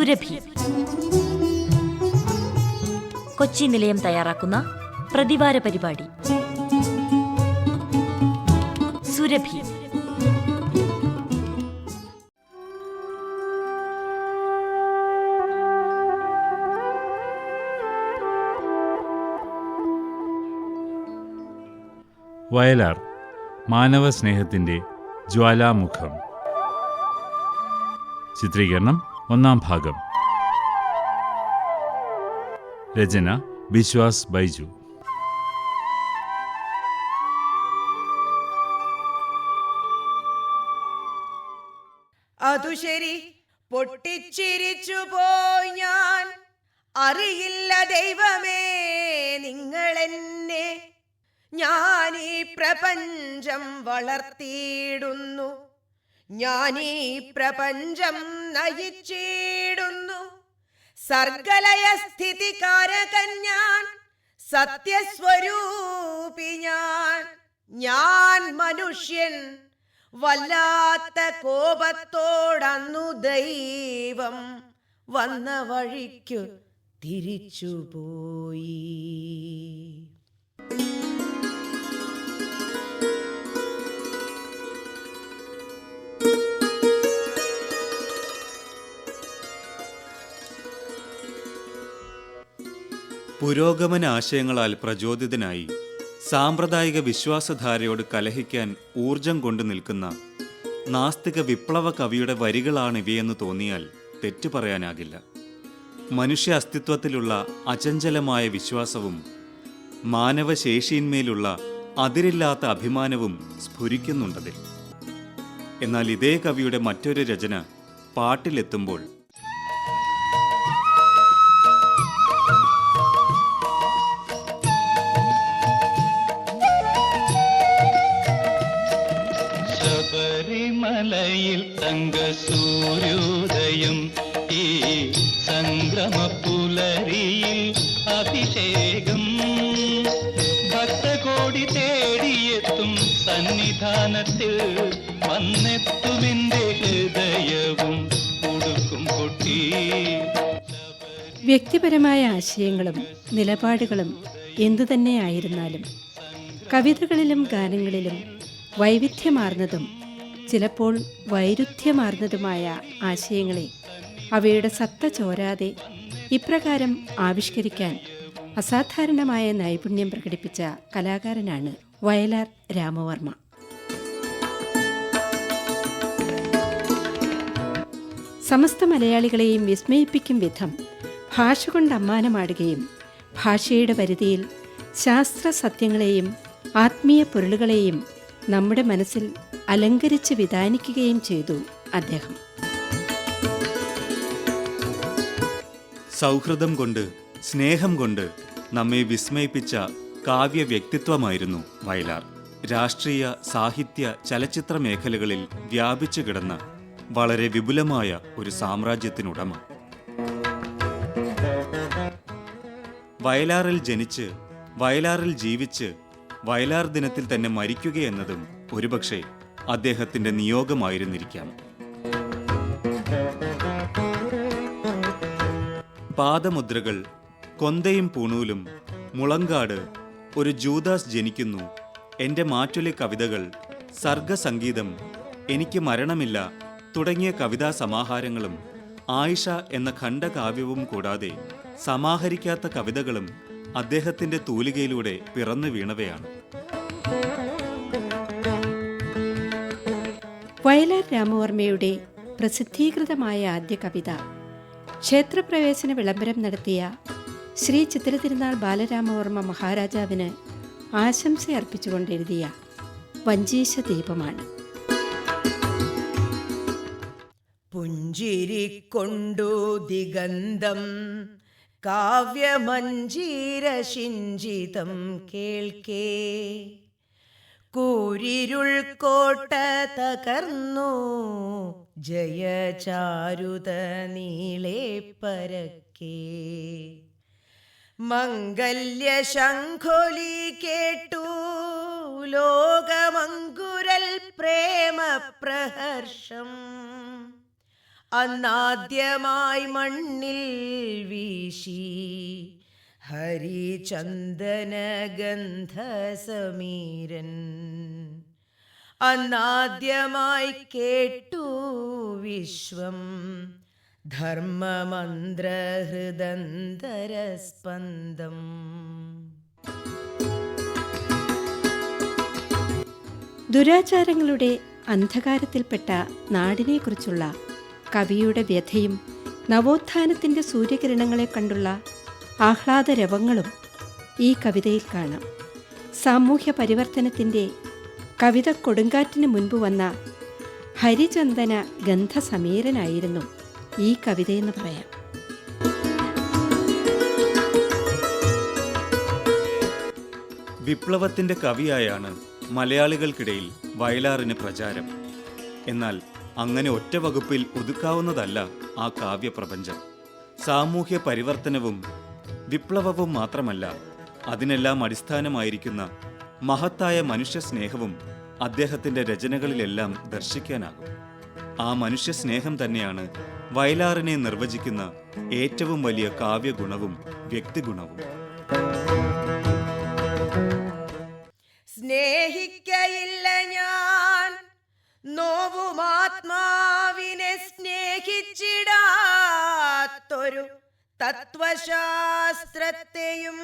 സുരഭി. കൊച്ചി നിലയം തയ്യാറാക്കുന്ന പ്രതിവാര പരിപാടി. സുരഭി. വയലാർ മാനവ സ്നേഹത്തിന്റെ ജ്വാലാമുഖം. ചിത്രീകരണം ഒന്നാം ഭാഗം. രചന ബിശ്വാസ് ബൈജു. അതു ശരി. പൊട്ടിച്ചിരിച്ചു പോയി ഞാൻ. അറിയില്ല ദൈവമേ നിങ്ങളെന്നെ. ഞാൻ ഈ പ്രപഞ്ചം വളർത്തിയിടുന്നു. ഈ പ്രപഞ്ചം നയിച്ചിടുന്നു. സർഗലയ സ്ഥിതികാരകൻ ഞാൻ സത്യസ്വരൂപി ഞാൻ. ഞാൻ മനുഷ്യൻ വല്ലാത്ത കോപത്തോടന്നു ദൈവം വന്ന വഴിക്കു തിരിച്ചുപോയി. പുരോഗമന ആശയങ്ങളാൽ പ്രചോദിതനായി സാമ്പ്രദായിക വിശ്വാസധാരയോട് കലഹിക്കാൻ ഊർജം കൊണ്ടു നിൽക്കുന്ന നാസ്തിക വിപ്ലവ കവിയുടെ വരികളാണ് ഇവയെന്ന് തോന്നിയാൽ തെറ്റു പറയാനാകില്ല. മനുഷ്യ അസ്തിത്വത്തിലുള്ള അചഞ്ചലമായ വിശ്വാസവും മാനവശേഷിയിന്മേലുള്ള അതിരില്ലാത്ത അഭിമാനവും സ്ഫുരിക്കുന്നുണ്ടതിൽ. എന്നാൽ ഇതേ കവിയുടെ മറ്റൊരു രചന പാട്ടിലെത്തുമ്പോൾ ശബരിമലയിൽ തങ്കസൂര്യോദയം ഈ സംഗ്രമപ്പുലരിയിൽ അഭിഷേകം. ഭക്തകോടി തേടിയെത്തും സന്നിധാനത്തിൽ വന്നെത്തുമെന്റെ ഹൃദയവും ഉടുക്കും കൊട്ടി വ്യക്തിപരമായ ആശയങ്ങളും നിലപാടുകളും എന്തുതന്നെയായിരുന്നാലും കവിതകളിലും ഗാനങ്ങളിലും വൈവിധ്യമാർന്നതും ചിലപ്പോൾ വൈരുദ്ധ്യമാർന്നതുമായ ആശയങ്ങളെ അവയുടെ സത്ത ചോരാതെ ഇപ്രകാരം ആവിഷ്കരിക്കാൻ അസാധാരണമായ നൈപുണ്യം പ്രകടിപ്പിച്ച കലാകാരനാണ് വയലാർ രാമവർമ്മ. സമസ്ത മലയാളികളെയും വിസ്മയിപ്പിക്കും വിധം ഭാഷ കൊണ്ട് അമ്മാനമാടുകയും ഭാഷയുടെ പരിധിയിൽ ശാസ്ത്ര സത്യങ്ങളെയും ആത്മീയ പൊരുളുകളെയും നമ്മുടെ മനസ്സിൽ അലങ്കരിച്ച് വിധാനിക്കുകയും ചെയ്തു അദ്ദേഹം. സൗഹൃദം കൊണ്ട് സ്നേഹം കൊണ്ട് നമ്മെ വിസ്മയിപ്പിച്ച കാവ്യ വ്യക്തിത്വമായിരുന്നു വയലാർ. രാഷ്ട്രീയ സാഹിത്യ ചലച്ചിത്ര മേഖലകളിൽ വ്യാപിച്ചു കിടന്ന വളരെ വിപുലമായ ഒരു സാമ്രാജ്യത്തിനുടമ. വയലാറിൽ ജനിച്ച് വയലാറിൽ ജീവിച്ച് വയലാർ ദിനത്തിൽ തന്നെ മരിക്കുകയെന്നതും ഒരുപക്ഷെ അദ്ദേഹത്തിന്റെ നിയോഗമായിരുന്നിരിക്കാം. പാദമുദ്രകൾ കൊന്തയും പൂണൂലും മുളങ്കാട് ഒരു ജൂദാസ് ജനിക്കുന്നു എന്റെ മാറ്റൊലി കവിതകൾ സർഗസംഗീതം എനിക്ക് മരണമില്ല തുടങ്ങിയ കവിതാ സമാഹാരങ്ങളും ആയിഷ എന്ന ഖണ്ഡകാവ്യവും കൂടാതെ സമാഹരിക്കാത്ത കവിതകളും അദ്ദേഹത്തിന്റെ തൂലികയിലൂടെ പിറന്നു വീണവയാണ്. വയലാർ രാമവർമ്മയുടെ പ്രസിദ്ധീകൃതമായ ആദ്യ കവിത ക്ഷേത്രപ്രവേശന വിളംബരം നടത്തിയ ശ്രീ ചിത്രതിരുനാൾ ബാലരാമവർമ്മ മഹാരാജാവിന് ആശംസ അർപ്പിച്ചുകൊണ്ട് എഴുതിയ വഞ്ചീശ ദീപമാണ് പുഞ്ചിരിക്കൊണ്ടു ദിഗന്ധം കാവ്യമഞ്ജീരശിഞ്ചിതം കേൾക്കേ. കൂരിരുൾ കോട്ട തകർന്നു. ജയചാരുത നീളെ പരക്കേ. മംഗല്യ ശംഖൊലി കേട്ടു. ലോകമങ്കുരൽ പ്രേമ പ്രഹർഷം അന്നാദ്യമായി മണ്ണിൽ വീശി. ഹരിചന്ദന ഗന്ധസമീരൻ അന്നാദ്യമായി കേട്ടു വിശ്വം. ധർമ്മമന്ത്രഹൃദന്തരസ്പന്ദം. ദുരാചാരങ്ങളുടെ അന്ധകാരത്തിൽപ്പെട്ട നാടിനെക്കുറിച്ചുള്ള കവിയുടെ വ്യഥയും നവോത്ഥാനത്തിന്റെ സൂര്യകിരണങ്ങളെ കണ്ടുള്ള ആഹ്ലാദരവങ്ങളും ഈ കവിതയിൽ കാണാം. സാമൂഹ്യ പരിവർത്തനത്തിന്റെ കവിത കൊടുങ്കാറ്റിന് മുൻപ് വന്ന ഹരിചന്ദന ഗന്ധസമീരനായിരുന്നു ഈ കവിതയെന്ന് പറയാം. വിപ്ലവത്തിന്റെ കവിയായാണ് മലയാളികൾക്കിടയിൽ വയലാറിന് പ്രചാരം. എന്നാൽ അങ്ങനെ ഒറ്റ വകുപ്പിൽ ഒതുക്കാവുന്നതല്ല ആ കാവ്യപ്രപഞ്ചം. സാമൂഹ്യ പരിവർത്തനവും വിപ്ലവവും മാത്രമല്ല അതിനെല്ലാം അടിസ്ഥാനമായിരിക്കുന്ന മഹത്തായ മനുഷ്യസ്നേഹവും അദ്ദേഹത്തിന്റെ രചനകളിലെല്ലാം ദർശിക്കാനാകും. ആ മനുഷ്യസ്നേഹം തന്നെയാണ് വയലാറിനെ നിർവചിക്കുന്ന ഏറ്റവും വലിയ കാവ്യഗുണവും വ്യക്തിഗുണവും. സ്നേഹിക്കയില്ല സ്നേഹിച്ചിടാത്തൊരു തത്വശാസ്ത്രത്തെയും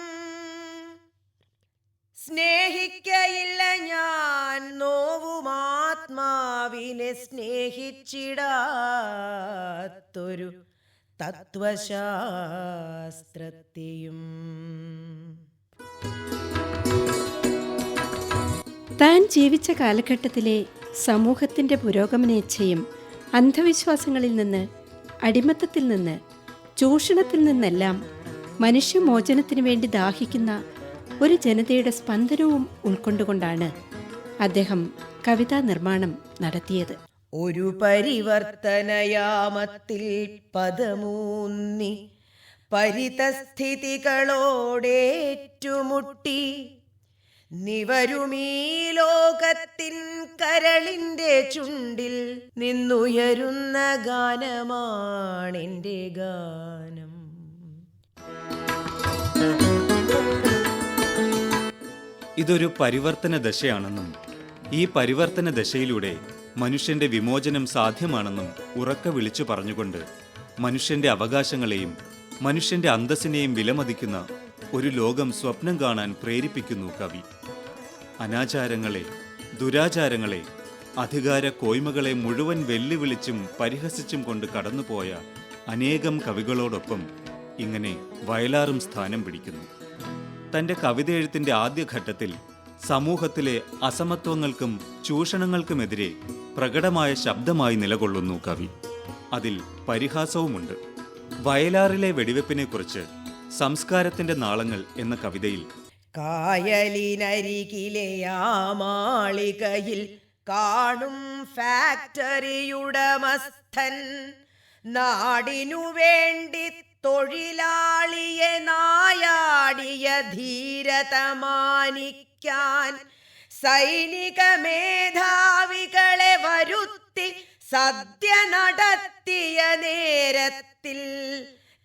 സ്നേഹിക്കയില്ല ഞാൻ നോവുമാത്മാവിനെ സ്നേഹിച്ചിടാത്തൊരു തത്വശാസ്ത്രത്തെയും. താൻ ജീവിച്ച കാലഘട്ടത്തിലെ സമൂഹത്തിന്റെ പുരോഗമനേച്ഛയും അന്ധവിശ്വാസങ്ങളിൽ നിന്ന് അടിമത്തത്തിൽ നിന്ന് ചൂഷണത്തിൽ നിന്നെല്ലാം മനുഷ്യമോചനത്തിനു വേണ്ടി ദാഹിക്കുന്ന ഒരു ജനതയുടെ സ്പന്ദനവും ഉൾക്കൊണ്ടുകൊണ്ടാണ് അദ്ദേഹം കവിതാ നിർമ്മാണം നടത്തിയത്. ഒരു പരിവർത്തനയാമത്തിൽ പദമൂന്നി പരിതസ്ഥിതികളോടേറ്റുമുട്ടി നിവരുമീ ലോകത്തിൻ കരളിന്റെ ചുണ്ടിൽ നിന്നുയരുന്ന ഗാനമാണെന്റെ ഗാനം. ഇതൊരു പരിവർത്തന ദശയാണെന്നും ഈ പരിവർത്തന ദശയിലൂടെ മനുഷ്യന്റെ വിമോചനം സാധ്യമാണെന്നും ഉറക്ക വിളിച്ചു പറഞ്ഞുകൊണ്ട് മനുഷ്യന്റെ അവകാശങ്ങളെയും മനുഷ്യന്റെ അന്തസ്സിനെയും വിലമതിക്കുന്ന ഒരു ലോകം സ്വപ്നം കാണാൻ പ്രേരിപ്പിക്കുന്നു കവി. അനാചാരങ്ങളെ ദുരാചാരങ്ങളെ അധികാര കോയ്മകളെ മുഴുവൻ വെല്ലുവിളിച്ചും പരിഹസിച്ചും കൊണ്ട് കടന്നുപോയ അനേകം കവികളോടൊപ്പം ഇങ്ങനെ വയലാറും സ്ഥാനം പിടിക്കുന്നു. തന്റെ കവിത എഴുത്തിന്റെ ആദ്യഘട്ടത്തിൽ സമൂഹത്തിലെ അസമത്വങ്ങൾക്കും ചൂഷണങ്ങൾക്കുമെതിരെ പ്രകടമായ ശബ്ദമായി നിലകൊള്ളുന്നു കവി. അതിൽ പരിഹാസവുമുണ്ട്. വയലാറിലെ വെടിവെപ്പിനെക്കുറിച്ച് സംസ്കാരത്തിന്റെ നാളങ്ങൾ എന്ന കവിതയിൽ. കായലിനരികിലെ ആ മാളികയിൽ കാണും ഫാക്ടറിയുടമസ്ഥൻ നാടിനു വേണ്ടി തൊഴിലാളിയെ നായാടിയ ധീരത മാനിക്കാൻ സൈനിക മേധാവികളെ വരുത്തി സദ്യ നടത്തിയ നേരത്തിൽ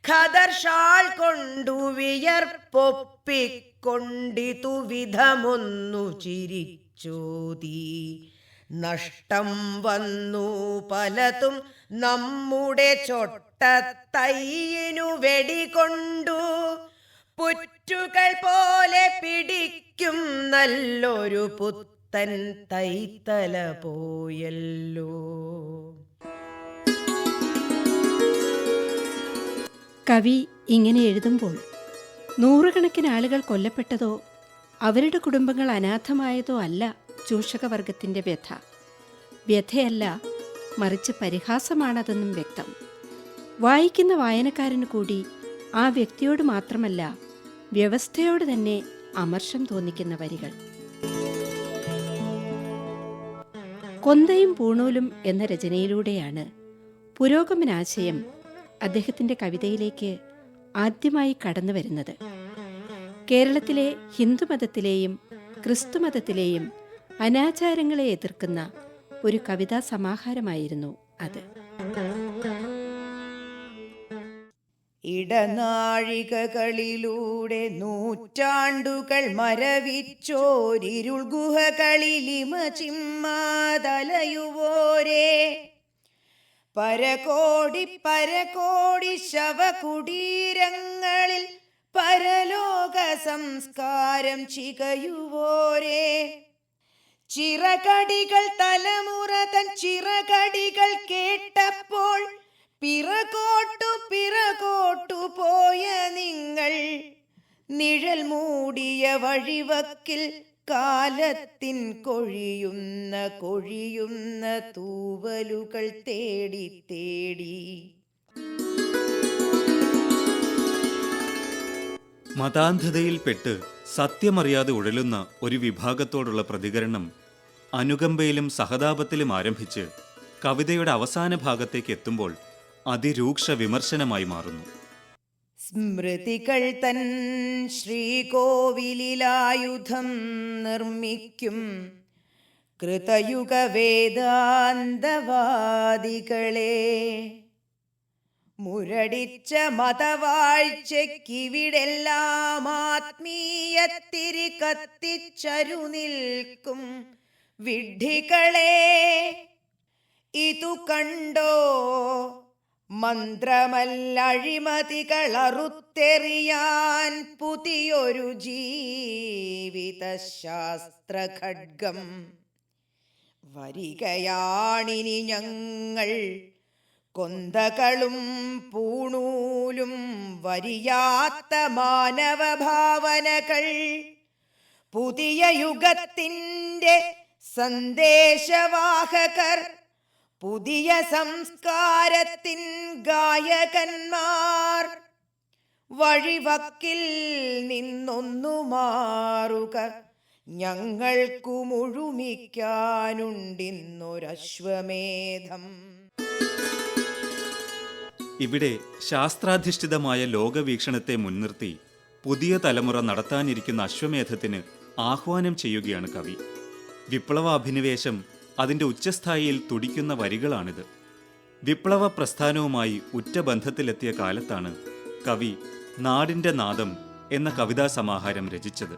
ഖദർഷാൾ കൊണ്ടു വിയർപ്പൊപ്പിക്കൊണ്ടിതു വിധമൊന്നു ചിരിച്ചോതി നഷ്ടം വന്നു പലതും നമ്മുടെ ചൊട്ടത്തയ്യനു വെടികൊണ്ടു. പുറ്റുകൾ പോലെ പിടിക്കും നല്ലൊരു പുത്തൻ തൈത്തല പോയല്ലോ. കവി ഇങ്ങനെ എഴുതുമ്പോൾ നൂറുകണക്കിന് ആളുകൾ കൊല്ലപ്പെട്ടതോ അവരുടെ കുടുംബങ്ങൾ അനാഥമായതോ അല്ല ചൂഷകവർഗത്തിന്റെ വ്യഥ. വ്യഥയല്ല മറിച്ച് പരിഹാസമാണതെന്നും വ്യക്തം. വായിക്കുന്ന വായനക്കാരന് കൂടി ആ വ്യക്തിയോട് മാത്രമല്ല വ്യവസ്ഥയോട് തന്നെ അമർഷം തോന്നിക്കുന്ന വരികൾ. കൊന്തയും പൂണൂലും എന്ന രചനയിലൂടെയാണ് പുരോഗമനാശയം അദ്ദേഹത്തിന്റെ കവിതയിലേക്ക് ആദ്യമായി കടന്നു വരുന്നത്. കേരളത്തിലെ ഹിന്ദുമതത്തിലെയും ക്രിസ്തുമതത്തിലെയും അനാചാരങ്ങളെ എതിർക്കുന്ന ഒരു കവിതാ സമാഹാരമായിരുന്നു അത്. ഇടനാഴികകളിലൂടെ നൂറ്റാണ്ടുകൾ മരവിച്ചോരിരുൾ ഗുഹകളിലിമ ചിമ്മാതലയുവോരേ പരകോടി പരകോടി ശവകുടീരങ്ങളിൽ പരലോക സംസ്കാരം ചികയുവോരേ. ചിറകടികൾ തലമുറ തൻ ചിറകടികൾ കേട്ടപ്പോൾ പിറകോട്ടു പിറകോട്ടു പോയ നിങ്ങൾ നിഴൽ മൂടിയ വഴിവക്കിൽ കാലത്തിൻ കൊഴിയുന്ന കൊഴിയുന്ന തൂവലുകൾ തേടി തേടി. മതാന്ധതയിൽപ്പെട്ട് സത്യമറിയാതെ ഉഴലുന്ന ഒരു വിഭാഗത്തോടുള്ള പ്രതികരണം അനുകമ്പയിലും സഹതാപത്തിലും ആരംഭിച്ച് കവിതയുടെ അവസാന ഭാഗത്തേക്ക് എത്തുമ്പോൾ അതിരൂക്ഷ വിമർശനമായി മാറുന്നു. സ്മൃതികൾ തൻ ശ്രീകോവിലായുധം നിർമ്മിക്കും. കൃതയുഗ വേദാന്തവാദികളെ മുരടിച്ച മതവാഴ്ചയ്ക്കിവിടെല്ലാം ആത്മീയത്തിരി കത്തിച്ചരു നിൽക്കും വിഡ്ഢികളെ ഇതു കണ്ടോ? മന്ത്രമല്ലഴിമതികൾ കളറുത്തെറിയാൻ പുതിയൊരു ജീവിതശാസ്ത്ര ഖഡ്ഗം വരികയാണിനി ഞങ്ങൾ കൊന്തകളും പൂണൂലും വരിയാത്ത മാനവഭാവനകൾ. പുതിയ യുഗത്തിന്റെ സന്ദേശവാഹകർ പുതിയ സംസ്കാരത്തിൻ ഗായകന്മാർ വഴിവക്കിൽ നിന്നൊന്നു മാറുക. ഞങ്ങൾക്കു മുഴുമിക്കാനുണ്ടിന്നൊരശ്വമേധം. ഇവിടെ ശാസ്ത്രാധിഷ്ഠിതമായ ലോകവീക്ഷണത്തെ മുൻനിർത്തി പുതിയ തലമുറ നടത്താനിരിക്കുന്ന അശ്വമേധത്തിന് ആഹ്വാനം ചെയ്യുകയാണ് കവി. വിപ്ലവാഭിനിവേശം അതിന്റെ ഉച്ചസ്ഥായിയിൽ തുടിക്കുന്ന വരികളാണിത്. വിപ്ലവ പ്രസ്ഥാനവുമായി ഉറ്റ ബന്ധത്തിലെത്തിയ കാലത്താണ് കവി നാടിന്റെ നാദം എന്ന കവിതാ സമാഹാരം രചിച്ചത്.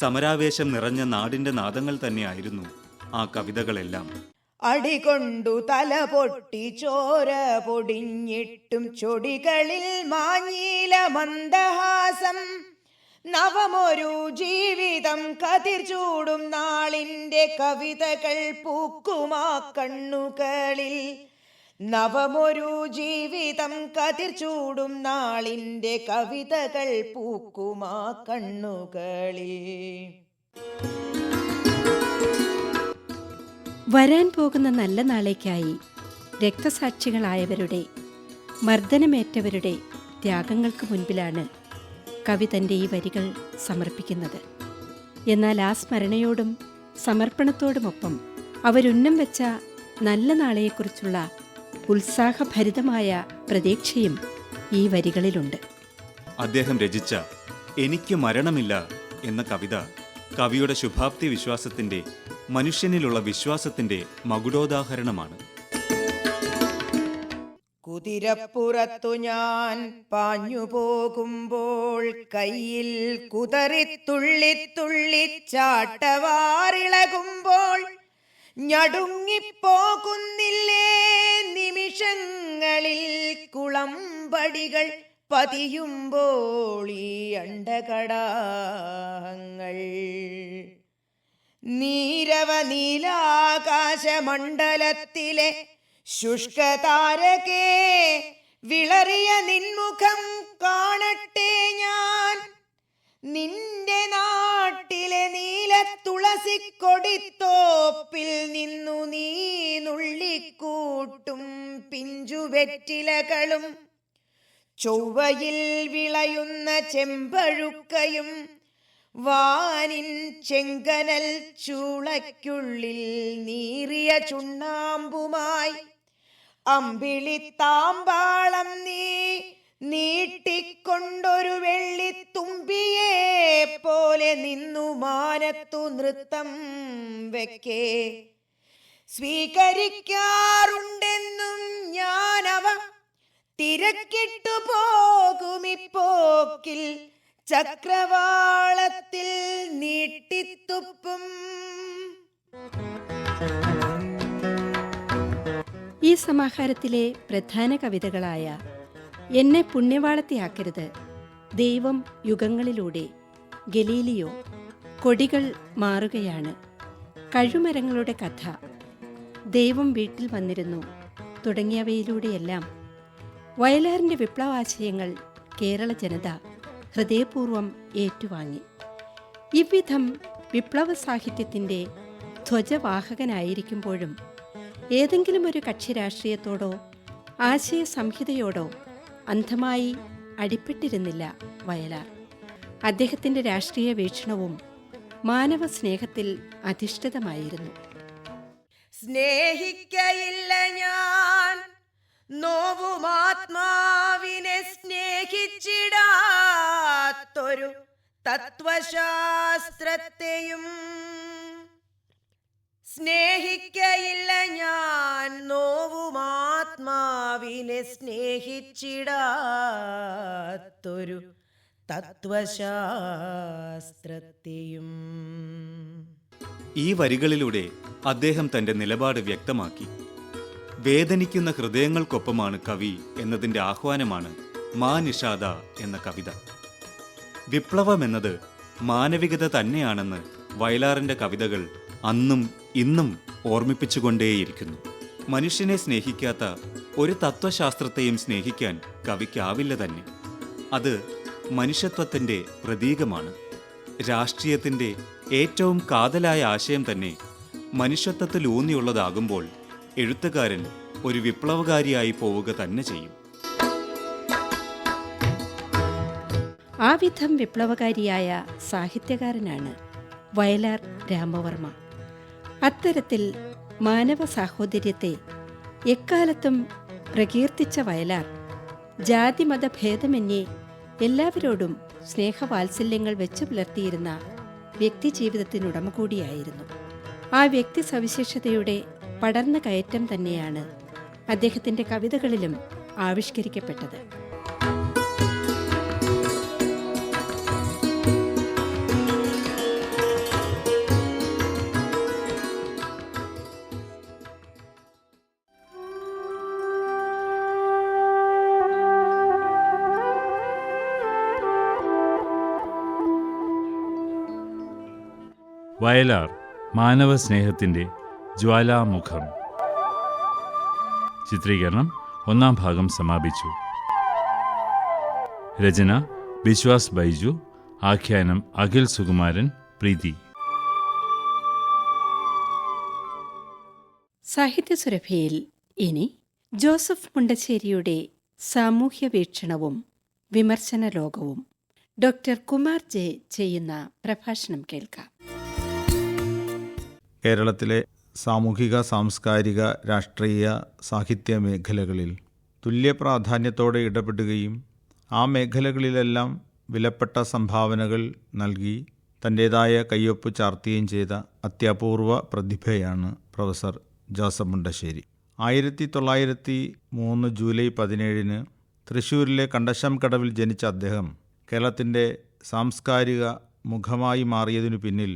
സമരാവേശം നിറഞ്ഞ നാടിന്റെ നാദങ്ങൾ തന്നെയായിരുന്നു ആ കവിതകളെല്ലാം. അടികൊണ്ടു തല പൊട്ടി ചോര പൊടിഞ്ഞിട്ടും ചൊടികളിൽ മാഞ്ഞീല മന്ദഹാസം. നവമൊരു ജീവിതം കതിർ ചൂടും നാളിന്റെ കവിതകൾ പൂക്കുമാ കണ്ണുകളിൽ. നവമൊരു ജീവിതം കതിർ ചൂടും നാളിന്റെ കവിതകൾ പൂക്കുമാ കണ്ണുകളിൽ. വരാൻ പോകുന്ന നല്ല നാളേക്കായി രക്തസാക്ഷികളായവരുടെ മർദ്ദനമേറ്റവരുടെ ത്യാഗങ്ങൾക്ക് മുൻപിലാണ് കവി തന്റെ ഈ വരികൾ സമർപ്പിക്കുന്നത്. എന്നാൽ ആ സ്മരണയോടും സമർപ്പണത്തോടുമൊപ്പം അവരുന്നം വെച്ച നല്ല നാളെയെക്കുറിച്ചുള്ള ഉത്സാഹഭരിതമായ പ്രതീക്ഷയും ഈ വരികളിലുണ്ട്. അദ്ദേഹം രചിച്ച എനിക്ക് മരണമില്ല എന്ന കവിത കവിയുടെ ശുഭാപ്തി വിശ്വാസത്തിന്റെ മനുഷ്യനിലുള്ള വിശ്വാസത്തിന്റെ മകുടോദാഹരണമാണ്. കുതിരപ്പുറത്തു ഞാൻ പാഞ്ഞു പോകുമ്പോൾ കയ്യിൽ കുതറി തുള്ളി തുള്ളി ചാട്ടവാറിളകുമ്പോൾ ഞടുങ്ങിപ്പോകുന്നില്ലേ നിമിഷങ്ങളിൽ കുളമ്പടികൾ പതിയുമ്പോൾ ഈ അണ്ടകടാഹങ്ങൾ. നീരവ നീലാകാശമണ്ഡലത്തിലെ ശുഷ്കതാരകേ വിളറിയ നിൻമുഖം കാണട്ടെ ഞാൻ. നിന്റെ നാട്ടിലെ നീല തുളസി കൊടിത്തോപ്പിൽ നിന്നു നീ നുള്ളിക്കൂട്ടും പിഞ്ചുവെറ്റിലകളും. ചൊവ്വയിൽ വിളയുന്ന ചെമ്പഴുക്കയും വാനിൻ ചെങ്കനൽ ചൂളയ്ക്കുള്ളിൽ നീറിയ ചുണ്ണാമ്പുമായി അമ്പിളി താമ്പാളം നീ നീട്ടിക്കൊണ്ടൊരു വെള്ളിത്തുമ്പിയെ പോലെ നിന്നു മാനത്തു നൃത്തം വെക്കേ. സ്വീകരിക്കാറുണ്ടെന്നും ഞാനവ തിരക്കിട്ടു പോകുമിപ്പോക്കിൽ ചക്രവാളത്തിൽ നീട്ടിത്തുപ്പും. ഈ സമാഹാരത്തിലെ പ്രധാന കവിതകളായ എന്നെ പുണ്യവാളത്തിയാക്കരുത് ദൈവം യുഗങ്ങളിലൂടെ ഗലീലിയോ കൊടികൾ മാറുകയാണ്. കഴുമരങ്ങളുടെ കഥ ദൈവം വീട്ടിൽ വന്നിരുന്നു തുടങ്ങിയവയിലൂടെയെല്ലാം വയലാറിന്റെ വിപ്ലവാശയങ്ങൾ കേരള ജനത ഹൃദയപൂർവം ഏറ്റുവാങ്ങി. ഇവിധം വിപ്ലവ സാഹിത്യത്തിന്റെ ധ്വജവാഹകനായിരിക്കുമ്പോഴും ഏതെങ്കിലും ഒരു കക്ഷി രാഷ്ട്രീയത്തോടോ ആശയ സംഹിതയോടോ അന്ധമായി അടിപ്പെട്ടിരുന്നില്ല വയലാർ. അദ്ദേഹത്തിന്റെ രാഷ്ട്രീയ വീക്ഷണവും മാനവ സ്നേഹത്തിൽ അധിഷ്ഠിതമായിരുന്നു. സ്നേഹിക്കയില്ല ഞാൻ. നോവുമാത്മാവിനെ സ്നേഹിച്ചിടാത്തൊരു തത്വശാസ്ത്രത്തെയും സ്നേഹിക്കയില്ല ഞാൻ. നോവുമാത്മാവിനെ സ്നേഹിച്ചിടാത്തൊരു തത്വശാസ്ത്രത്തെയും. ഈ വരികളിലൂടെ അദ്ദേഹം തന്റെ നിലപാട് വ്യക്തമാക്കി. വേദനിക്കുന്ന ഹൃദയങ്ങൾക്കൊപ്പമാണ് കവി എന്നതിന്റെ ആഹ്വാനമാണ് മാ നിഷാദ എന്ന കവിത. വിപ്ലവം എന്നത് മാനവികത തന്നെയാണെന്ന് വയലാറിന്റെ കവിതകൾ അന്നും ഇന്നും ഓർമ്മിപ്പിച്ചുകൊണ്ടേയിരിക്കുന്നു. മനുഷ്യനെ സ്നേഹിക്കാത്ത ഒരു തത്വശാസ്ത്രത്തെയും സ്നേഹിക്കാൻ കവിക്കാവില്ല തന്നെ. അത് മനുഷ്യത്വത്തിന്റെ പ്രതീകമാണ്. രാഷ്ട്രീയത്തിന്റെ ഏറ്റവും കാതലായ ആശയം തന്നെ മനുഷ്യത്വത്തിൽ ഊന്നിയുള്ളതാകുമ്പോൾ എഴുത്തുകാരൻ ഒരു വിപ്ലവകാരിയായി പോവുക തന്നെ ചെയ്യും. ആ വിധം വിപ്ലവകാരിയായ സാഹിത്യകാരനാണ് വയലാർ രാമവർമ്മ. അത്തരത്തിൽ മാനവ സാഹോദര്യത്തെ എക്കാലത്തും പ്രകീർത്തിച്ച വയലാർ ജാതിമത ഭേദമന്യേ എല്ലാവരോടും സ്നേഹവാത്സല്യങ്ങൾ വെച്ചു പുലർത്തിയിരുന്ന വ്യക്തി വ്യക്തിജീവിതത്തിനുടമ കൂടിയായിരുന്നു. ആ വ്യക്തി സവിശേഷതയുടെ പടർന്ന കയറ്റം തന്നെയാണ് അദ്ദേഹത്തിന്റെ കവിതകളിലും ആവിഷ്കരിക്കപ്പെട്ടത്. വയലാർ മാനവ സ്നേഹത്തിന്റെ ജ്വാലാമുഖം. ചിത്രീകരണം ഒന്നാം ഭാഗം സമാപിച്ചു. രചന വിശ്വാസ് ബൈജു ആഖ്യാനം അഖിൽ സുകുമാരൻ പ്രീതി. സാഹിത്യസുരഭയിൽ ഇനി ജോസഫ് മുണ്ടശ്ശേരിയുടെ സാമൂഹ്യ വീക്ഷണവും വിമർശന ലോകവും ഡോക്ടർ കുമാർ ജെ ചെയ്യുന്ന പ്രഭാഷണം കേൾക്കാം. കേരളത്തിലെ സാമൂഹിക സാംസ്കാരിക രാഷ്ട്രീയ സാഹിത്യ മേഖലകളിൽ തുല്യ പ്രാധാന്യത്തോടെ ഇടപെടുകയും ആ മേഖലകളിലെല്ലാം വിലപ്പെട്ട സംഭാവനകൾ നൽകി തന്റേതായ കയ്യൊപ്പ് ചാർത്തുകയും ചെയ്ത അത്യപൂർവ പ്രതിഭയാണ് പ്രൊഫസർ ജോസഫ് മുണ്ടശ്ശേരി ആയിരത്തി തൊള്ളായിരത്തി മൂന്ന് ജൂലൈ പതിനേഴിന് തൃശ്ശൂരിലെ കണ്ടശം കടവിൽ ജനിച്ച അദ്ദേഹം കേരളത്തിന്റെ സാംസ്കാരിക മുഖമായി മാറിയതിനു പിന്നിൽ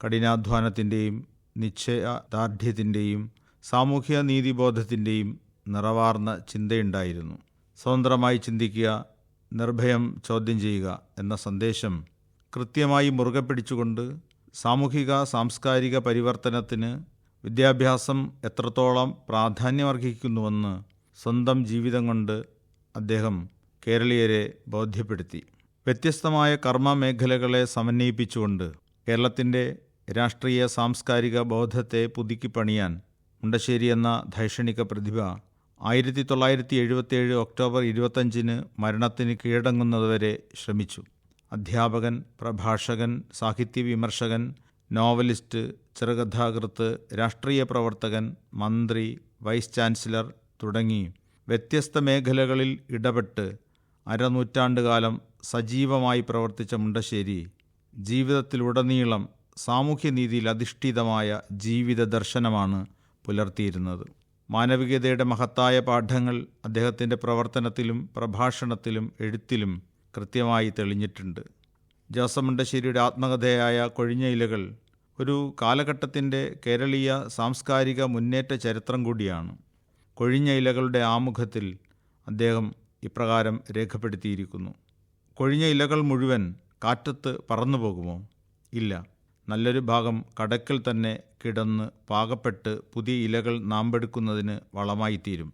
കഠിനാധ്വാനത്തിന്റെയും നിശ്ചയദാർഢ്യത്തിന്റെയും സാമൂഹ്യ നീതിബോധത്തിന്റെയും നിറവാർന്ന ചിന്തയുണ്ടായിരുന്നു. സ്വതന്ത്രമായി ചിന്തിക്കുക നിർഭയം ചോദ്യം ചെയ്യുക എന്ന സന്ദേശം കൃത്യമായി മുറുകെ പിടിച്ചുകൊണ്ട് സാമൂഹിക സാംസ്കാരിക പരിവർത്തനത്തിന് വിദ്യാഭ്യാസം എത്രത്തോളം പ്രാധാന്യമർഹിക്കുന്നുവെന്ന് സ്വന്തം ജീവിതം കൊണ്ട് അദ്ദേഹം കേരളീയരെ ബോധ്യപ്പെടുത്തി. വ്യത്യസ്തമായ കർമ്മ മേഖലകളെ സമന്വയിപ്പിച്ചുകൊണ്ട് കേരളത്തിന്റെ രാഷ്ട്രീയ സാംസ്കാരിക ബോധത്തെ പുതുക്കിപ്പണിയാൻ മുണ്ടശ്ശേരി എന്ന ധൈഷണിക പ്രതിഭ ആയിരത്തി തൊള്ളായിരത്തി എഴുപത്തിയേഴ് ഒക്ടോബർ ഇരുപത്തഞ്ചിന് മരണത്തിന് കീഴടങ്ങുന്നതുവരെ ശ്രമിച്ചു. അധ്യാപകൻ പ്രഭാഷകൻ സാഹിത്യ വിമർശകൻ നോവലിസ്റ്റ് ചെറുകഥാകൃത്ത് രാഷ്ട്രീയ പ്രവർത്തകൻ മന്ത്രി വൈസ് ചാൻസലർ തുടങ്ങി വ്യത്യസ്ത മേഖലകളിൽ ഇടപെട്ട് അരനൂറ്റാണ്ടുകാലം സജീവമായി പ്രവർത്തിച്ച മുണ്ടശ്ശേരി ജീവിതത്തിലുടനീളം സാമൂഹ്യനീതിയിൽ അധിഷ്ഠിതമായ ജീവിത ദർശനമാണ് പുലർത്തിയിരുന്നത്. മാനവികതയുടെ മഹത്തായ പാഠങ്ങൾ അദ്ദേഹത്തിന്റെ പ്രവർത്തനത്തിലും പ്രഭാഷണത്തിലും എഴുത്തിലും കൃത്യമായി തെളിഞ്ഞിട്ടുണ്ട്. ജോസഫ് മുണ്ടശ്ശേരിയുടെ ആത്മകഥയായ കൊഴിഞ്ഞ ഇലകൾ ഒരു കാലഘട്ടത്തിന്റെ കേരളീയ സാംസ്കാരിക മുന്നേറ്റ ചരിത്രം കൂടിയാണ്. കൊഴിഞ്ഞ ഇലകളുടെ ആമുഖത്തിൽ അദ്ദേഹം ഇപ്രകാരം രേഖപ്പെടുത്തിയിരിക്കുന്നു. കൊഴിഞ്ഞ ഇലകൾ മുഴുവൻ കാറ്റത്ത് പറന്നു പോകുമോ ഇല്ല. നല്ലൊരു ഭാഗം കടക്കൽ തന്നെ കിടന്ന് പാകപ്പെട്ട് പുതിയ ഇലകൾ നാമ്പെടുക്കുന്നതിന് വളമായിത്തീരും.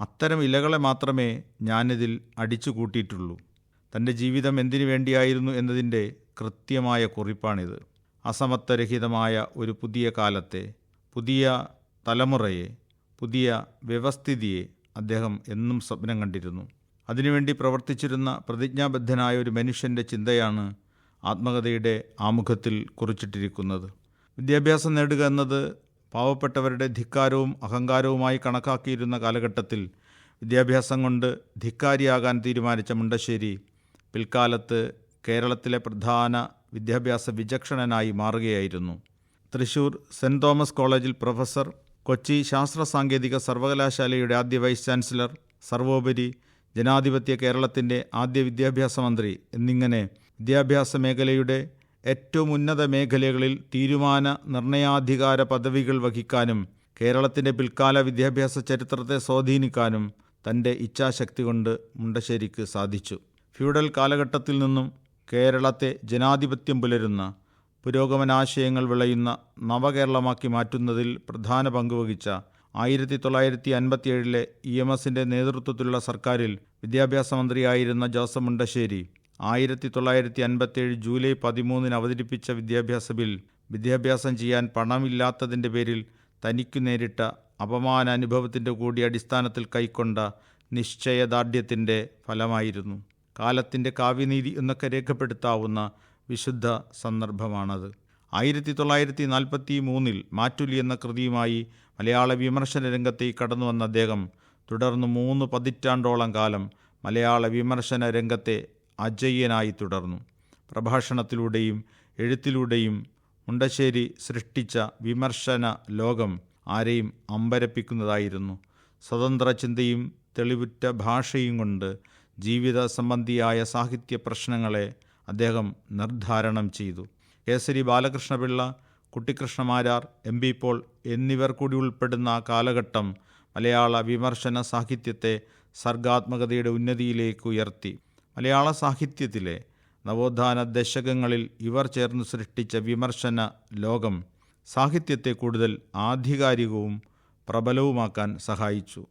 അത്തരം ഇലകളെ മാത്രമേ ഞാനിതിൽ അടിച്ചു കൂട്ടിയിട്ടുള്ളൂ. തന്റെ ജീവിതം എന്തിനു വേണ്ടിയായിരുന്നു എന്നതിന്റെ കൃത്യമായ കുറിപ്പാണിത്. അസമത്വരഹിതമായ ഒരു പുതിയ കാലത്തെ പുതിയ തലമുറയെ പുതിയ വ്യവസ്ഥിതിയെ അദ്ദേഹം എന്നും സ്വപ്നം കണ്ടിരുന്നു. അതിനുവേണ്ടി പ്രവർത്തിച്ചിരുന്ന പ്രതിജ്ഞാബദ്ധനായ ഒരു മനുഷ്യന്റെ ചിന്തയാണ് ആത്മകഥയുടെ ആമുഖത്തിൽ കുറിച്ചിട്ടിരിക്കുന്നത്. വിദ്യാഭ്യാസം നേടുക എന്നത് പാവപ്പെട്ടവരുടെ ധിക്കാരവും അഹങ്കാരവുമായി കണക്കാക്കിയിരുന്ന കാലഘട്ടത്തിൽ വിദ്യാഭ്യാസം കൊണ്ട് ധിക്കാരിയാകാൻ തീരുമാനിച്ച മുണ്ടശ്ശേരി പിൽക്കാലത്ത് കേരളത്തിലെ പ്രധാന വിദ്യാഭ്യാസ വിചക്ഷണനായി മാറുകയായിരുന്നു. തൃശൂർ സെന്റ് തോമസ് കോളേജിൽ പ്രൊഫസർ കൊച്ചി ശാസ്ത്ര സാങ്കേതിക സർവകലാശാലയുടെ ആദ്യ വൈസ് ചാൻസലർ സർവോപരി ജനാധിപത്യ കേരളത്തിന്റെ ആദ്യ വിദ്യാഭ്യാസ മന്ത്രി എന്നിങ്ങനെ വിദ്യാഭ്യാസ മേഖലയുടെ ഏറ്റവും ഉന്നത മേഖലകളിൽ തീരുമാന നിർണയാധികാര പദവികൾ വഹിക്കാനും കേരളത്തിന്റെ പിൽക്കാല വിദ്യാഭ്യാസ ചരിത്രത്തെ സ്വാധീനിക്കാനും തന്റെ ഇച്ഛാശക്തി കൊണ്ട് മുണ്ടശ്ശേരിക്ക് സാധിച്ചു. ഫ്യൂഡൽ കാലഘട്ടത്തിൽ നിന്നും കേരളത്തെ ജനാധിപത്യം പുലരുന്ന പുരോഗമനാശയങ്ങൾ വിളയുന്ന നവകേരളമാക്കി മാറ്റുന്നതിൽ പ്രധാന പങ്കുവഹിച്ച ആയിരത്തി തൊള്ളായിരത്തി അൻപത്തിയേഴിലെ ഇ എം എസിന്റെ നേതൃത്വത്തിലുള്ള സർക്കാരിൽ വിദ്യാഭ്യാസ മന്ത്രിയായിരുന്ന ജോസഫ് മുണ്ടശ്ശേരി ആയിരത്തി തൊള്ളായിരത്തി അൻപത്തിയേഴ് ജൂലൈ പതിമൂന്നിന് അവതരിപ്പിച്ച വിദ്യാഭ്യാസ ബിൽ വിദ്യാഭ്യാസം ചെയ്യാൻ പണമില്ലാത്തതിന്റെ പേരിൽ തനിക്കു നേരിട്ട അപമാന അനുഭവത്തിന്റെ കൂടി അടിസ്ഥാനത്തിൽ കൈക്കൊണ്ട നിശ്ചയദാർഢ്യത്തിന്റെ ഫലമായിരുന്നു. കാലത്തിന്റെ കാവ്യനീതി എന്നൊക്കെ രേഖപ്പെടുത്താവുന്ന വിശുദ്ധ സന്ദർഭമാണത്. ആയിരത്തി തൊള്ളായിരത്തി നാൽപ്പത്തി മൂന്നിൽ മാറ്റുലി എന്ന കൃതിയുമായി മലയാള വിമർശന രംഗത്തേക്ക് കടന്നു വന്ന അദ്ദേഹം തുടർന്ന് മൂന്ന് പതിറ്റാണ്ടോളം കാലം മലയാള വിമർശന രംഗത്തെ അജയ്യനായി തുടർന്നു. പ്രഭാഷണത്തിലൂടെയും എഴുത്തിലൂടെയും മുണ്ടശ്ശേരി സൃഷ്ടിച്ച വിമർശന ലോകം ആരെയും അമ്പരപ്പിക്കുന്നതായിരുന്നു. സ്വതന്ത്ര ചിന്തയും തെളിവുറ്റ ഭാഷയും കൊണ്ട് ജീവിത സംബന്ധിയായ സാഹിത്യ പ്രശ്നങ്ങളെ അദ്ദേഹം നിർദ്ധാരണം ചെയ്തു. Kesari Balakrishna Pillai Kuttikrishna Marar M B Paul എന്നിവർ കൂടി ഉൾപ്പെടുന്ന കാലഘട്ടം മലയാള വിമർശന സാഹിത്യത്തെ സർഗാത്മകതയുടെ ഉന്നതിയിലേക്ക് ഉയർത്തി. മലയാള സാഹിത്യത്തിലെ നവോത്ഥാന ദശകങ്ങളിൽ ഇവർ ചേർന്ന് സൃഷ്ടിച്ച വിമർശന ലോകം സാഹിത്യത്തെ കൂടുതൽ ആധികാരികവും പ്രബലവുമാക്കാൻ സഹായിച്ചു.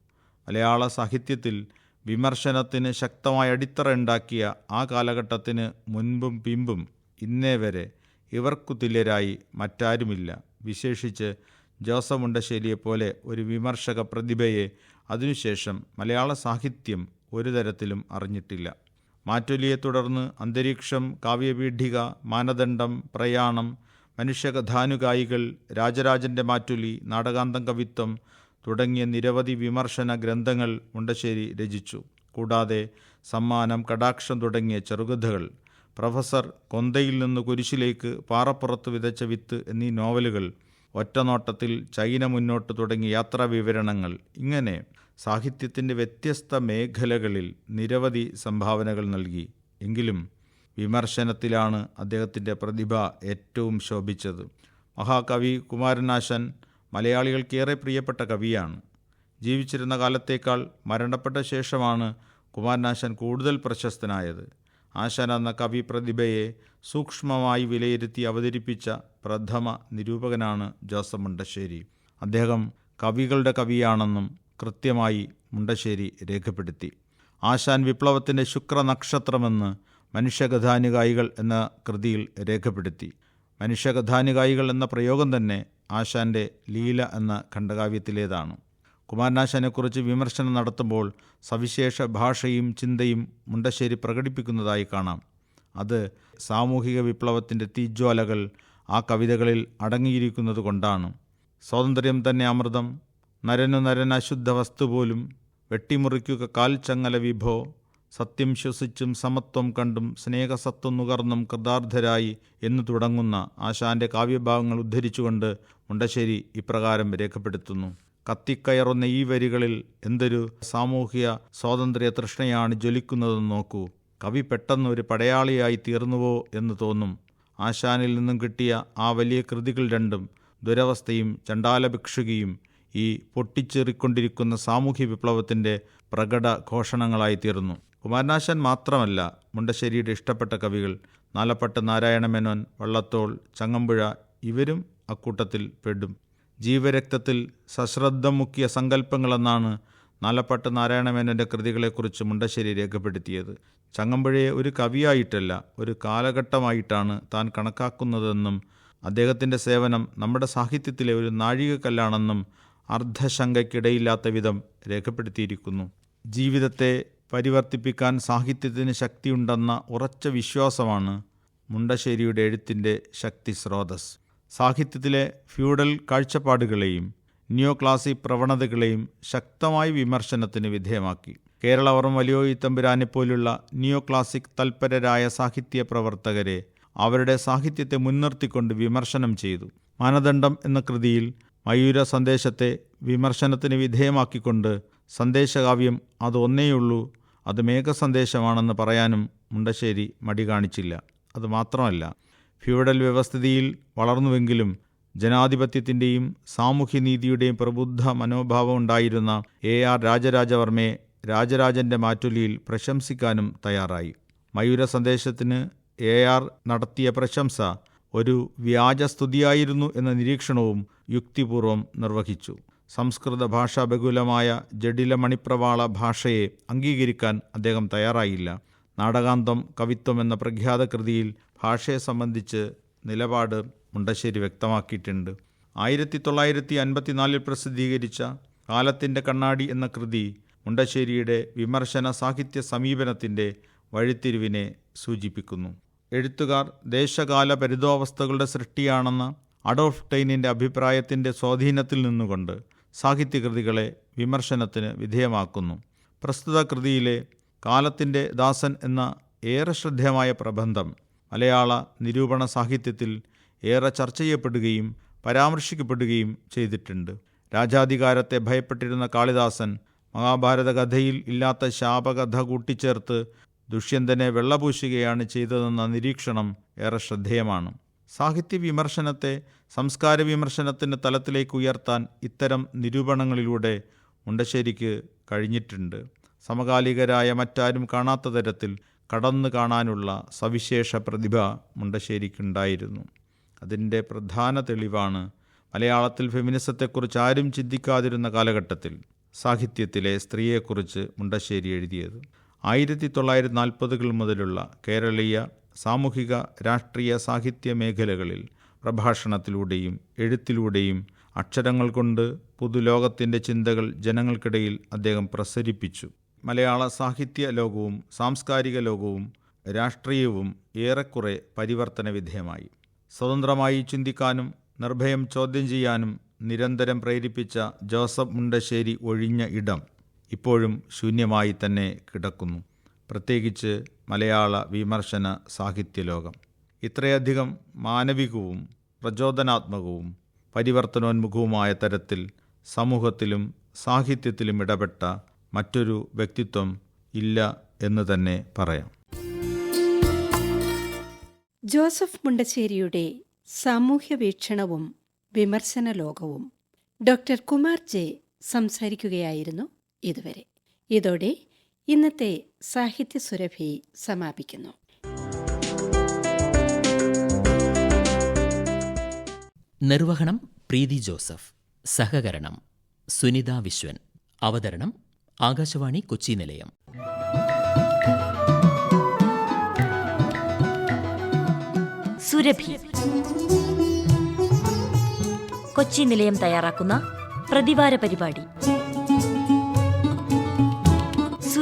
മലയാള സാഹിത്യത്തിൽ വിമർശനത്തിന് ശക്തമായ അടിത്തറ ഉണ്ടാക്കിയ ആ കാലഘട്ടത്തിന് മുൻപും പിമ്പും ഇന്നേ വരെ ഇവർക്കു തുല്യരായി മറ്റാരുമില്ല. വിശേഷിച്ച് ജോസഫ് മുണ്ടശ്ശേരിയെപ്പോലെ ഒരു വിമർശക പ്രതിഭയെ അതിനുശേഷം മലയാള സാഹിത്യം ഒരു തരത്തിലും അറിഞ്ഞിട്ടില്ല. മാറ്റൊലിയെ തുടർന്ന് അന്തരീക്ഷം കാവ്യപീഠിക മാനദണ്ഡം പ്രയാണം മനുഷ്യകഥാനുകായികൾ രാജരാജന്റെ മാറ്റൊലി നാടകാന്തം കവിത്വം തുടങ്ങിയ നിരവധി വിമർശന ഗ്രന്ഥങ്ങൾ മുണ്ടശ്ശേരി രചിച്ചു. കൂടാതെ സമ്മാനം കടാക്ഷം തുടങ്ങിയ ചെറുകഥകൾ പ്രൊഫസർ കൊന്തയിൽ നിന്ന് കുരിശിലേക്ക് പാറപ്പുറത്ത് വിതച്ച വിത്ത് എന്നീ നോവലുകൾ ഒറ്റനോട്ടത്തിൽ ചൈന മുന്നോട്ട് തുടങ്ങിയ യാത്രാ വിവരണങ്ങൾ ഇങ്ങനെ സാഹിത്യത്തിന്റെ വ്യത്യസ്ത മേഖലകളിൽ നിരവധി സംഭാവനകൾ നൽകി. എങ്കിലും വിമർശനത്തിലാണ് അദ്ദേഹത്തിന്റെ പ്രതിഭ ഏറ്റവും ശോഭിച്ചത്. മഹാകവി കുമാരനാശൻ മലയാളികൾക്കേറെ പ്രിയപ്പെട്ട കവിയാണ്. ജീവിച്ചിരുന്ന കാലത്തേക്കാൾ മരണപ്പെട്ട ശേഷമാണ് കുമാരനാശൻ കൂടുതൽ പ്രശസ്തനായത്. ആശാൻ എന്ന കവി പ്രതിഭയെ സൂക്ഷ്മമായി വിലയിരുത്തി അവതരിപ്പിച്ച പ്രഥമ നിരൂപകനാണ് ജോസഫ് മുണ്ടശ്ശേരി. അദ്ദേഹം കവികളുടെ കവിയാണെന്നും കൃത്യമായി മുണ്ടശ്ശേരി രേഖപ്പെടുത്തി. ആശാൻ വിപ്ലവത്തിന്റെ ശുക്രനക്ഷത്രമെന്ന് മനുഷ്യകഥാനുകായികൾ എന്ന കൃതിയിൽ രേഖപ്പെടുത്തി. മനുഷ്യകഥാനുകായികൾ എന്ന പ്രയോഗം തന്നെ ആശാന്റെ ലീല എന്ന ഖണ്ഡകാവ്യത്തിലേതാണ്. കുമാരനാശാനെക്കുറിച്ച് വിമർശനം നടത്തുമ്പോൾ സവിശേഷ ഭാഷയും ചിന്തയും മുണ്ടശ്ശേരി പ്രകടിപ്പിക്കുന്നതായി കാണാം. അത് സാമൂഹിക വിപ്ലവത്തിന്റെ തീജ്വാലകൾ ആ കവിതകളിൽ അടങ്ങിയിരിക്കുന്നത് കൊണ്ടാണ് സ്വാതന്ത്ര്യം തന്നെ അമൃതം നരനു നരൻ അശുദ്ധ വസ്തു പോലും വെട്ടിമുറിക്കുക കാൽച്ചങ്ങല വിഭോ സത്യം ശ്വസിച്ചും സമത്വം കണ്ടും സ്നേഹസത്വം നുകർന്നും കൃതാർത്ഥരായി എന്നു തുടങ്ങുന്ന ആശാന്റെ കാവ്യഭാവങ്ങൾ ഉദ്ധരിച്ചുകൊണ്ട് മുണ്ടശ്ശേരി ഇപ്രകാരം രേഖപ്പെടുത്തുന്നു. കത്തിക്കയറുന്ന ഈ വരികളിൽ എന്തൊരു സാമൂഹിക സ്വാതന്ത്ര്യ തൃഷ്ണയാണ് ജ്വലിക്കുന്നതെന്ന് നോക്കൂ. കവി പെട്ടെന്ന് ഒരു പടയാളിയായി തീർന്നുവോ എന്ന് തോന്നും. ആശാനിൽ നിന്നും കിട്ടിയ ആ വലിയ കൃതികൾ രണ്ടും ദുരവസ്ഥയും ചണ്ടാലഭിക്ഷുകിയും ഈ പൊട്ടിച്ചേറിക്കൊണ്ടിരിക്കുന്ന സാമൂഹ്യ വിപ്ലവത്തിന്റെ പ്രകട ഘോഷണങ്ങളായി തീർന്നു കുമാരനാശൻ മാത്രമല്ല മുണ്ടശ്ശേരിയുടെ ഇഷ്ടപ്പെട്ട കവികൾ നാലപ്പട്ട് നാരായണമേനോൻ വള്ളത്തോൾ ചങ്ങമ്പുഴ ഇവരും അക്കൂട്ടത്തിൽ പെടും. ജീവരക്തത്തിൽ സശ്രദ്ധം മുക്കിയ സങ്കല്പങ്ങളെന്നാണ് നാലപ്പാട്ട് നാരായണമേനോന്റെ കൃതികളെക്കുറിച്ച് മുണ്ടശ്ശേരി രേഖപ്പെടുത്തിയത്. ചങ്ങമ്പുഴയെ ഒരു കവിയായിട്ടല്ല ഒരു കാലഘട്ടമായിട്ടാണ് താൻ കണക്കാക്കുന്നതെന്നും അദ്ദേഹത്തിന്റെ സേവനം നമ്മുടെ സാഹിത്യത്തിലെ ഒരു നാഴികക്കല്ലാണെന്നും അർദ്ധശങ്കയ്ക്കിടയില്ലാത്ത വിധം രേഖപ്പെടുത്തിയിരിക്കുന്നു. ജീവിതത്തെ പരിവർത്തിപ്പിക്കാൻ സാഹിത്യത്തിന് ശക്തിയുണ്ടെന്ന ഉറച്ച വിശ്വാസമാണ് മുണ്ടശ്ശേരിയുടെ എഴുത്തിന്റെ ശക്തി സ്രോതസ്. സാഹിത്യത്തിലെ ഫ്യൂഡൽ കാഴ്ചപ്പാടുകളെയും ന്യൂ ക്ലാസിക് പ്രവണതകളെയും ശക്തമായി വിമർശനത്തിന് വിധേയമാക്കി. കേരളവർമ്മ വലിയോയി തമ്പുരാനെ പോലുള്ള നിയോ ക്ലാസിക് തൽപരരായ സാഹിത്യ പ്രവർത്തകരെ അവരുടെ സാഹിത്യത്തെ മുൻനിർത്തിക്കൊണ്ട് വിമർശനം ചെയ്തു. മാനദണ്ഡം എന്ന കൃതിയിൽ മയൂര സന്ദേശത്തെ വിമർശനത്തിന് വിധേയമാക്കിക്കൊണ്ട് സന്ദേശകാവ്യം അത് ഒന്നേയുള്ളൂ അത് മേഘസന്ദേശമാണെന്ന് പറയാനും മുണ്ടശ്ശേരി മടി കാണിച്ചില്ല. അതുമാത്രമല്ല ഫ്യൂഡൽ വ്യവസ്ഥിതിയിൽ വളർന്നുവെങ്കിലും ജനാധിപത്യത്തിന്റെയും സാമൂഹ്യനീതിയുടെയും പ്രബുദ്ധ മനോഭാവം ഉണ്ടായിരുന്ന എ ആർ രാജരാജവർമ്മയെ രാജരാജന്റെ മാറ്റൊലിയിൽ പ്രശംസിക്കാനും തയ്യാറായി. മയൂര സന്ദേശത്തിന് എ ആർ നടത്തിയ പ്രശംസ ഒരു വ്യാജസ്തുതിയായിരുന്നു എന്ന നിരീക്ഷണവും യുക്തിപൂർവം നിർവഹിച്ചു. സംസ്കൃത ഭാഷാ ബഹുലമായ ജഡില മണിപ്രവാള ഭാഷയെ അംഗീകരിക്കാൻ അദ്ദേഹം തയ്യാറായില്ല. നാടകാന്തം കവിത്വം എന്ന പ്രഖ്യാത കൃതിയിൽ ഭാഷയെ സംബന്ധിച്ച് നിലപാട് മുണ്ടശ്ശേരി വ്യക്തമാക്കിയിട്ടുണ്ട്. ആയിരത്തി തൊള്ളായിരത്തി അൻപത്തിനാലിൽ പ്രസിദ്ധീകരിച്ച കാലത്തിന്റെ കണ്ണാടി എന്ന കൃതി മുണ്ടശ്ശേരിയുടെ വിമർശന സാഹിത്യ സമീപനത്തിന്റെ വഴിത്തിരിവിനെ സൂചിപ്പിക്കുന്നു. എഴുത്തുകാർ ദേശകാല പരിതോവസ്ഥകളുടെ സൃഷ്ടിയാണെന്ന അഡോൾഫ് ടൈനിന്റെ അഭിപ്രായത്തിന്റെ സ്വാധീനത്തിൽ നിന്നുകൊണ്ട് സാഹിത്യകൃതികളെ വിമർശനത്തിന് വിധേയമാക്കുന്നു. പ്രസ്തുത കൃതിയിലെ കാലത്തിന്റെ ദാസൻ എന്ന ഏറെ ശ്രദ്ധേയമായ പ്രബന്ധം മലയാള നിരൂപണ സാഹിത്യത്തിൽ ഏറെ ചർച്ച ചെയ്യപ്പെടുകയും പരാമർശിക്കപ്പെടുകയും ചെയ്തിട്ടുണ്ട്. രാജാധികാരത്തെ ഭയപ്പെട്ടിരുന്ന കാളിദാസൻ മഹാഭാരത കഥയിൽ ഇല്ലാത്ത ശാപകഥ കൂട്ടിച്ചേർത്ത് ദുഷ്യന്തനെ വെള്ളപൂശുകയാണ് ചെയ്തതെന്ന നിരീക്ഷണം ഏറെ ശ്രദ്ധേയമാണ്. സാഹിത്യ വിമർശനത്തെ സംസ്കാര വിമർശനത്തിന്റെ തലത്തിലേക്ക് ഉയർത്താൻ ഇത്തരം നിരൂപണങ്ങളിലൂടെ മുണ്ടശ്ശേരിക്ക് കഴിഞ്ഞിട്ടുണ്ട്. സമകാലികരായ മറ്റാരും കാണാത്ത തരത്തിൽ കടന്നു കാണാനുള്ള സവിശേഷ പ്രതിഭ മുണ്ടശ്ശേരിക്കുണ്ടായിരുന്നു. അതിന്റെ പ്രധാന തെളിവാണ് മലയാളത്തിൽ ഫെമിനിസത്തെക്കുറിച്ച് ആരും ചിന്തിക്കാതിരുന്ന കാലഘട്ടത്തിൽ സാഹിത്യത്തിലെ സ്ത്രീയെക്കുറിച്ച് മുണ്ടശ്ശേരി എഴുതിയത്. ആയിരത്തി തൊള്ളായിരത്തി നാൽപ്പതുകൾ മുതലുള്ള കേരളീയ സാമൂഹിക രാഷ്ട്രീയ സാഹിത്യ മേഖലകളിൽ പ്രഭാഷണത്തിലൂടെയും എഴുത്തിലൂടെയും അക്ഷരങ്ങൾ കൊണ്ട് പുതുലോകത്തിന്റെ ചിന്തകൾ ജനങ്ങൾക്കിടയിൽ അദ്ദേഹം പ്രസരിപ്പിച്ചു. മലയാള സാഹിത്യ ലോകവും സാംസ്കാരിക ലോകവും രാഷ്ട്രീയവും ഏറെക്കുറെ പരിവർത്തന വിധേയമായി. സ്വതന്ത്രമായി ചിന്തിക്കാനും നിർഭയം ചോദ്യം ചെയ്യാനും നിരന്തരം പ്രേരിപ്പിച്ച ജോസഫ് മുണ്ടശ്ശേരി ഒഴിഞ്ഞ ഇടം ഇപ്പോഴും ശൂന്യമായി തന്നെ കിടക്കുന്നു. പ്രത്യേകിച്ച് മലയാള വിമർശന സാഹിത്യ ലോകം ഇത്രയധികം മാനവികവും പ്രചോദനാത്മകവും പരിവർത്തനോന്മുഖവുമായ തരത്തിൽ സമൂഹത്തിലും സാഹിത്യത്തിലും ഇടപെട്ട മറ്റൊരു വ്യക്തിത്വം ഇല്ല എന്ന് തന്നെ പറയാം. ജോസഫ് മുണ്ടശ്ശേരിയുടെ സാമൂഹ്യ വീക്ഷണവും വിമർശന ലോകവും ഡോക്ടർ കുമാർ ജെ സംസാരിക്കുകയായിരുന്നു ഇതുവരെ. ഇതോടെ ഇന്നത്തെ സാഹിത്യ സുരഭി സമാപിക്കുന്നു. നിർവഹണം പ്രീതി ജോസഫ്. സഹകരണം സുനിത വിശ്വൻ. അവതരണം ആകാശവാണി കൊച്ചി നിലയം. സുരഭി. കൊച്ചി നിലയം തയ്യാറാക്കുന്ന പ്രതിവാര പരിപാടി.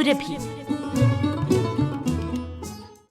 സുരഭി